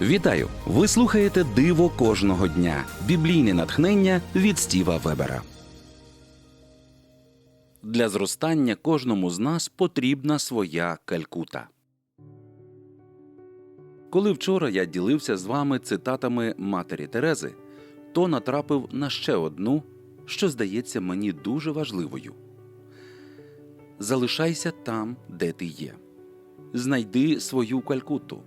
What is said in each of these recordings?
Вітаю! Ви слухаєте Диво кожного дня. Біблійне натхнення від Стіва Вебера. Для зростання кожному з нас потрібна своя калькута. Коли вчора я ділився з вами цитатами матері Терези, то натрапив на ще одну, що здається мені дуже важливою. Залишайся там, де ти є. Знайди свою калькуту.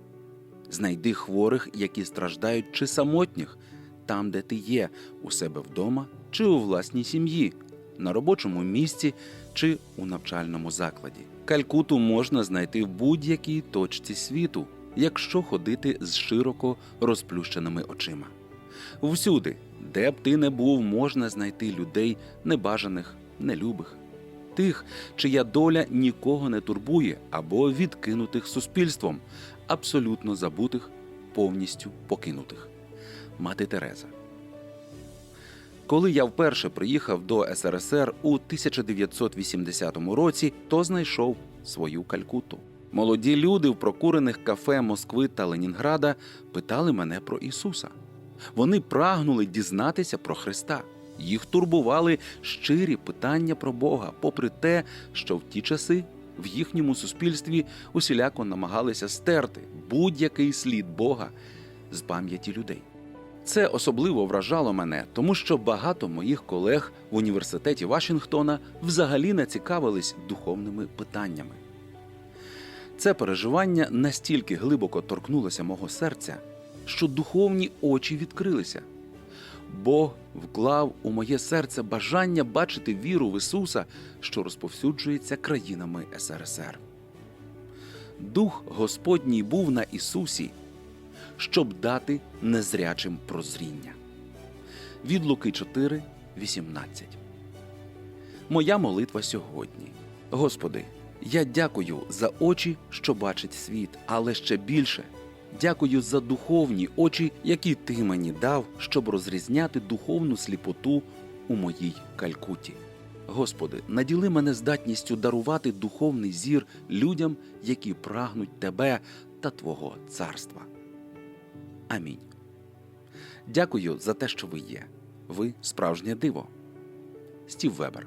Знайди хворих, які страждають, чи самотніх, там, де ти є, у себе вдома чи у власній сім'ї, на робочому місці чи у навчальному закладі. Калькуту можна знайти в будь-якій точці світу, якщо ходити з широко розплющеними очима. Всюди, де б ти не був, можна знайти людей небажаних, нелюбих, тих, чия доля нікого не турбує або відкинутих суспільством, абсолютно забутих, повністю покинутих. Мати Тереза. Коли я вперше приїхав до СРСР у 1980 році, то знайшов свою калькуту. Молоді люди в прокурених кафе Москви та Ленінграда питали мене про Ісуса. Вони прагнули дізнатися про Христа. Їх турбували щирі питання про Бога, попри те, що в ті часи в їхньому суспільстві усіляко намагалися стерти будь-який слід Бога з пам'яті людей. Це особливо вражало мене, тому що багато моїх колег в університеті Вашингтона взагалі не цікавились духовними питаннями. Це переживання настільки глибоко торкнулося мого серця, що духовні очі відкрилися. Бог вклав у моє серце бажання бачити віру в Ісуса, що розповсюджується країнами СРСР. Дух Господній був на Ісусі, щоб дати незрячим прозріння. Від Луки 4, 18. Моя молитва сьогодні. Господи, я дякую за очі, що бачить світ, але ще більше дякую за духовні очі, які ти мені дав, щоб розрізняти духовну сліпоту у моїй калькуті. Господи, наділи мене здатністю дарувати духовний зір людям, які прагнуть Тебе та Твого царства. Амінь. Дякую за те, що ви є. Ви справжнє диво. Стів Вебер.